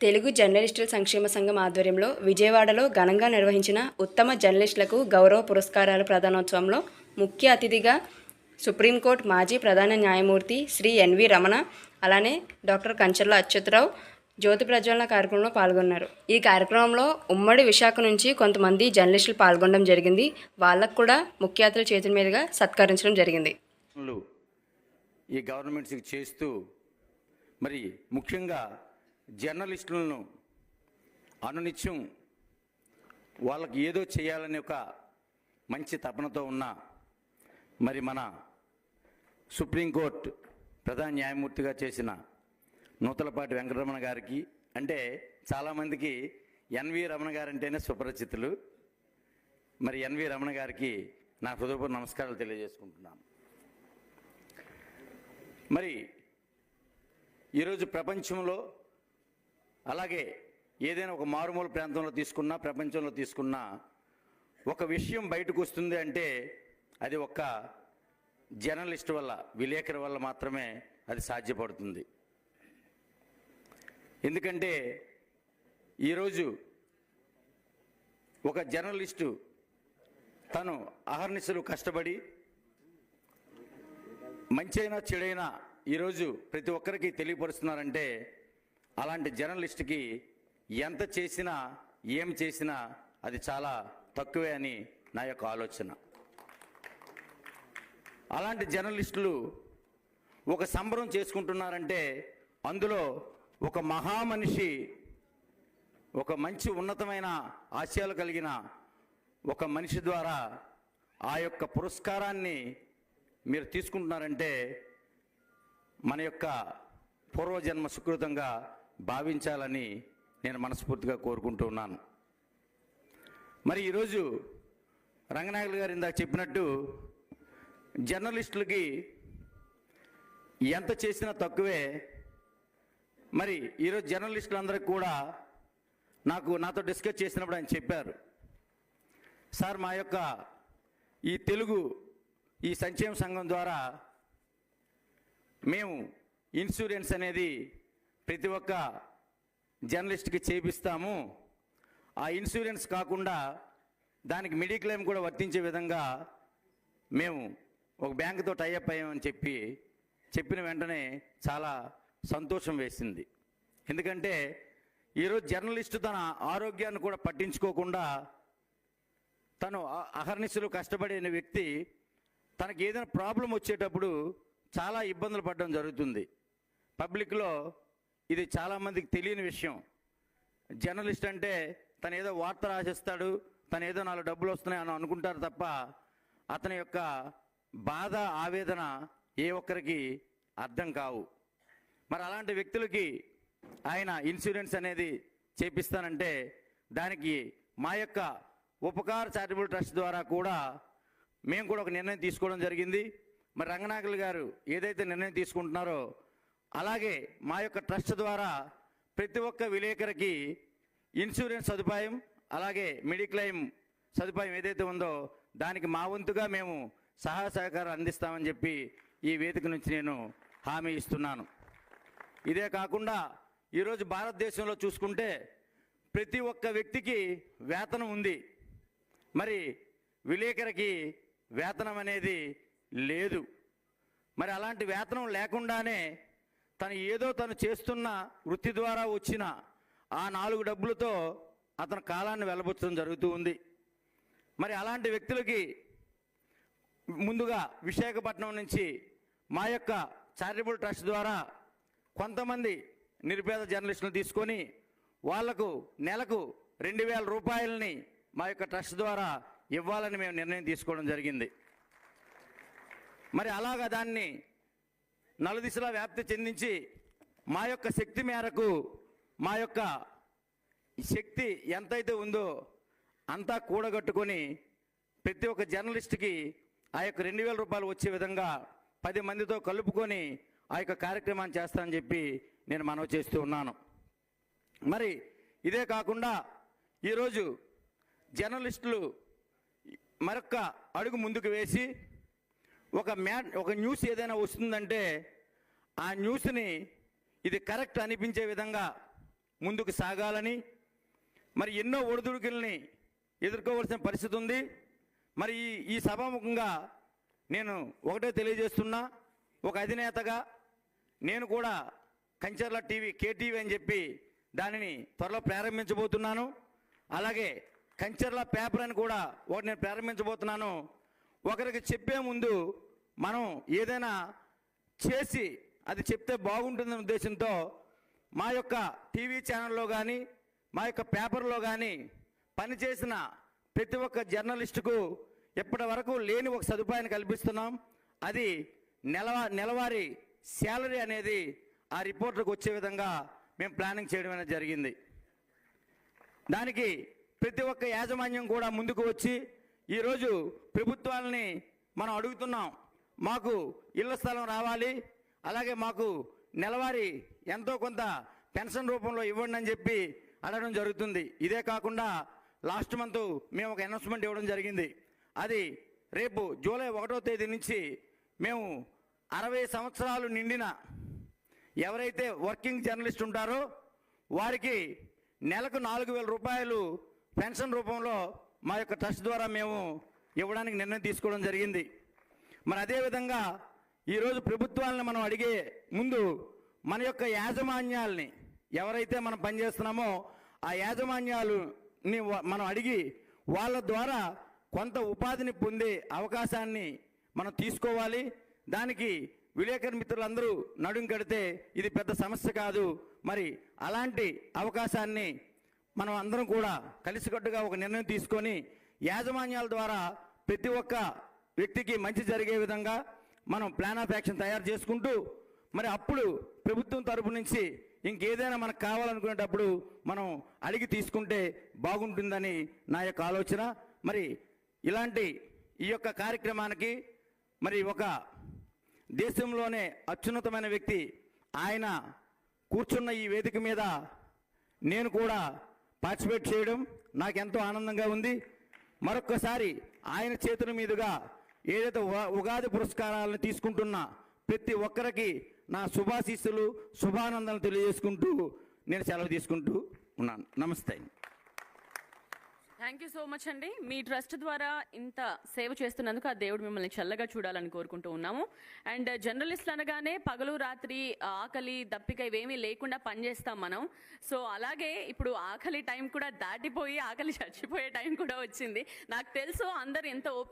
తెలుగు జర్నలిస్టుల సంక్షేమ సంఘం ఆధ్వర్యంలో విజయవాడలో ఘనంగా నిర్వహించిన ఉత్తమ జర్నలిస్టులకు గౌరవ పురస్కారాల ప్రధానోత్సవంలో ముఖ్య అతిథిగా సుప్రీంకోర్టు మాజీ ప్రధాన న్యాయమూర్తి శ్రీ ఎన్వి రమణ అలానే డాక్టర్ కంచర్ల అచ్యుతరావు జ్యోతి ప్రజ్వలన కార్యక్రమంలో పాల్గొన్నారు. ఈ కార్యక్రమంలో ఉమ్మడి విశాఖ నుంచి కొంతమంది జర్నలిస్టులు పాల్గొనడం జరిగింది. వాళ్ళకు కూడా ముఖ్య అతిథుల చేతుల మీదుగా సత్కరించడం జరిగింది. ఈ గవర్నమెంట్స్కి చేస్తూ మరి ముఖ్యంగా జర్నలిస్టులను అనునిత్యం వాళ్ళకి ఏదో చేయాలనే ఒక మంచి తపనతో ఉన్న మరి మన సుప్రీంకోర్టు ప్రధాన న్యాయమూర్తిగా చేసిన నూతలపాటి వెంకటరమణ గారికి అంటే చాలామందికి ఎన్వి రమణ గారంటేనే సుపరిచితులు. మరి ఎన్వి రమణ గారికి నా హృదయపూర్వ నమస్కారాలు తెలియజేసుకుంటున్నాను. మరి ఈరోజు ప్రపంచంలో అలాగే ఏదైనా ఒక మారుమూల ప్రాంతంలో తీసుకున్నా ప్రపంచంలో తీసుకున్నా ఒక విషయం బయటకు వస్తుంది అంటే అది ఒక్క జర్నలిస్ట్ వల్ల విలేకరి వల్ల మాత్రమే అది సాధ్యపడుతుంది. ఎందుకంటే ఈరోజు ఒక జర్నలిస్టు తను అహర్నిశలు కష్టపడి మంచైనా చెడైనా ఈరోజు ప్రతి ఒక్కరికి తెలియపరుస్తున్నారంటే అలాంటి జర్నలిస్ట్కి ఎంత చేసినా ఏం చేసినా అది చాలా తక్కువే అని నా యొక్క ఆలోచన. అలాంటి జర్నలిస్టులు ఒక సంబరం చేసుకుంటున్నారంటే అందులో ఒక మహామనిషి ఒక మంచి ఉన్నతమైన ఆశయాలు కలిగిన ఒక మనిషి ద్వారా ఆ యొక్క పురస్కారాన్ని మీరు తీసుకుంటున్నారంటే మన యొక్క పూర్వజన్మ సుకృతంగా భావించాలని నేను మనస్ఫూర్తిగా కోరుకుంటూ ఉన్నాను. మరి ఈరోజు రంగనాయకులు గారు ఇందాక చెప్పినట్టు జర్నలిస్టులకి ఎంత చేసినా తక్కువే. మరి ఈరోజు జర్నలిస్టులందరికీ కూడా నాకు నాతో డిస్కస్ చేసినప్పుడు ఆయన చెప్పారు. సార్ మా యొక్క ఈ తెలుగు ఈ సంక్షేమ సంఘం ద్వారా మేము ఇన్సూరెన్స్ అనేది ప్రతి ఒక్క జర్నలిస్ట్కి చేపిస్తాము ఆ ఇన్సూరెన్స్ కాకుండా దానికి మెడిక్లెయిమ్ కూడా వర్తించే విధంగా మేము ఒక బ్యాంకుతో టైఅప్ అయ్యామని చెప్పి చెప్పిన వెంటనే చాలా సంతోషం వేసింది. ఎందుకంటే ఈరోజు జర్నలిస్టు తన ఆరోగ్యాన్ని కూడా పట్టించుకోకుండా తను అహర్నిశలు కష్టపడిన వ్యక్తి తనకి ఏదైనా ప్రాబ్లం వచ్చేటప్పుడు చాలా ఇబ్బందులు పడడం జరుగుతుంది. పబ్లిక్లో ఇది చాలామందికి తెలియని విషయం. జర్నలిస్ట్ అంటే తను ఏదో వార్త రాసిస్తాడు తను ఏదో నాలుగు డబ్బులు వస్తున్నాయి అని అనుకుంటారు తప్ప అతని యొక్క బాధ ఆవేదన ఏ ఒక్కరికి అర్థం కావు. మరి అలాంటి వ్యక్తులకి ఆయన ఇన్సూరెన్స్ అనేది చేపిస్తానంటే దానికి మా యొక్క ఉపకార్ చారిటబుల్ ట్రస్ట్ ద్వారా కూడా మేము కూడా ఒక నిర్ణయం తీసుకోవడం జరిగింది. మరి రంగనాయకులు గారు ఏదైతే నిర్ణయం తీసుకుంటున్నారో అలాగే మా యొక్క ట్రస్ట్ ద్వారా ప్రతి ఒక్క విలేకరికి ఇన్సూరెన్స్ సదుపాయం అలాగే మెడిక్లెయిమ్ సదుపాయం ఏదైతే ఉందో దానికి మా వంతుగా మేము సహాయ సహకారం అందిస్తామని చెప్పి ఈ వేదిక నుంచి నేను హామీ ఇస్తున్నాను. ఇదే కాకుండా ఈరోజు భారతదేశంలో చూసుకుంటే ప్రతి ఒక్క వ్యక్తికి వేతనం ఉంది. మరి విలేకరికి వేతనం అనేది లేదు. మరి అలాంటి వేతనం లేకుండానే తను ఏదో తను చేస్తున్న వృత్తి ద్వారా వచ్చిన ఆ నాలుగు డబ్బులతో అతని కాలాన్ని వెళ్ళబుచ్చడం జరుగుతూ ఉంది. మరి అలాంటి వ్యక్తులకి ముందుగా విశాఖపట్నం నుంచి మా యొక్క చారిటబుల్ ట్రస్ట్ ద్వారా కొంతమంది నిరుపేద జర్నలిస్టులు తీసుకొని వాళ్ళకు నెలకు రెండు వేల రూపాయలని మా యొక్క ట్రస్ట్ ద్వారా ఇవ్వాలని మేము నిర్ణయం తీసుకోవడం జరిగింది. మరి అలాగా దాన్ని నలుదిశలా వ్యాప్తి చెందించి మా యొక్క శక్తి మేరకు మా యొక్క శక్తి ఎంతైతే ఉందో అంతా కూడగట్టుకొని ప్రతి ఒక్క జర్నలిస్ట్కి ఆ యొక్క రెండు వేల రూపాయలు వచ్చే విధంగా పది మందితో కలుపుకొని ఆ యొక్క కార్యక్రమాన్ని చేస్తానని చెప్పి నేను మనవి చేస్తూ ఉన్నాను. మరి ఇదే కాకుండా ఈరోజు జర్నలిస్టులు మరొక అడుగు ముందుకు వేసి ఒక మ్యా ఒక న్యూస్ ఏదైనా వస్తుందంటే ఆ న్యూస్ని ఇది కరెక్ట్ అనిపించే విధంగా ముందుకు సాగాలని మరి ఎన్నో ఒడిదుడుకుల్ని ఎదుర్కోవాల్సిన పరిస్థితి ఉంది. మరి ఈ ఈ సభాముఖంగా నేను ఒకటే తెలియజేస్తున్నా ఒక అధినేతగా నేను కూడా కంచర్ల టీవీ కేటీవీ అని చెప్పి దానిని త్వరలో ప్రారంభించబోతున్నాను. అలాగే కంచర్ల పేపర్ అని కూడా ఒకటి నేను ప్రారంభించబోతున్నాను. ఒకరికి చెప్పే ముందు మనం ఏదైనా చేసి అది చెప్తే బాగుంటుందనే ఉద్దేశంతో మా యొక్క టీవీ ఛానల్లో కానీ మా యొక్క పేపర్లో కానీ పనిచేసిన ప్రతి ఒక్క జర్నలిస్టుకు ఇప్పటి వరకు లేని ఒక సదుపాయాన్ని కల్పిస్తున్నాం. అది నెలవా నెలవారీ శాలరీ అనేది ఆ రిపోర్టర్కి వచ్చే విధంగా మేము ప్లానింగ్ చేయడం అనేది జరిగింది. దానికి ప్రతి ఒక్క యాజమాన్యం కూడా ముందుకు వచ్చి ఈరోజు ప్రభుత్వాలని మనం అడుగుతున్నాం. మాకు ఇళ్ళ స్థలం రావాలి అలాగే మాకు నెలవారీ ఎంతో కొంత పెన్షన్ రూపంలో ఇవ్వండి అని చెప్పి అడగడం జరుగుతుంది. ఇదే కాకుండా లాస్ట్ మంత్ మేము ఒక అనౌన్స్మెంట్ ఇవ్వడం జరిగింది. అది రేపు జూలై ఒకటో తేదీ నుంచి మేము అరవై సంవత్సరాలు నిండిన ఎవరైతే వర్కింగ్ జర్నలిస్ట్ ఉంటారో వారికి నెలకు నాలుగు వేల రూపాయలు పెన్షన్ రూపంలో మా యొక్క ట్రస్ట్ ద్వారా మేము ఇవ్వడానికి నిర్ణయం తీసుకోవడం జరిగింది. మరి అదేవిధంగా ఈరోజు ప్రభుత్వాలను మనం అడిగే ముందు మన యొక్క యాజమాన్యాల్ని ఎవరైతే మనం పనిచేస్తున్నామో ఆ యాజమాన్యాలుని మనం అడిగి వాళ్ళ ద్వారా కొంత ఉపాధిని పొందే అవకాశాన్ని మనం తీసుకోవాలి. దానికి విలేకరు మిత్రులందరూ నడుం కడితే ఇది పెద్ద సమస్య కాదు. మరి అలాంటి అవకాశాన్ని మనం అందరం కూడా కలిసికట్టుగా ఒక నిర్ణయం తీసుకొని యాజమాన్యాల ద్వారా ప్రతి ఒక్క వ్యక్తికి మంచి జరిగే విధంగా మనం ప్లాన్ ఆఫ్ యాక్షన్ తయారు చేసుకుంటూ మరి అప్పుడు ప్రభుత్వం తరపు నుంచి ఇంకేదైనా మనకు కావాలనుకునేటప్పుడు మనం అడిగి తీసుకుంటే బాగుంటుందని నా యొక్క ఆలోచన. మరి ఇలాంటి ఈ యొక్క కార్యక్రమానికి మరి ఒక దేశంలోనే అత్యున్నతమైన వ్యక్తి ఆయన కూర్చున్న ఈ వేదిక మీద నేను కూడా పార్టిసిపేట్ చేయడం నాకెంతో ఆనందంగా ఉంది. మరొక్కసారి ఆయన చేతుల మీదుగా ఏదైతే ఉగా- ఉగాది పురస్కారాలను తీసుకుంటున్న ప్రతి ఒక్కరికి నా శుభాశీస్సులు శుభానందాలు తెలియజేసుకుంటూ నేను సెలవు తీసుకుంటూ ఉన్నాను. నమస్తే. థ్యాంక్ యూ సో మచ్ అండి. మీ ట్రస్ట్ ద్వారా ఇంత సేవ చేస్తున్నందుకు ఆ దేవుడు మిమ్మల్ని చల్లగా చూడాలని కోరుకుంటూ ఉన్నాము. అండ్ జర్నలిస్టులు అనగానే పగలు రాత్రి ఆకలి దప్పిక ఇవేమీ లేకుండా పనిచేస్తాం మనం. సో అలాగే ఇప్పుడు ఆకలి టైం కూడా దాటిపోయి ఆకలి చచ్చిపోయే టైం కూడా వచ్చింది. నాకు తెలుసు అందరు ఎంత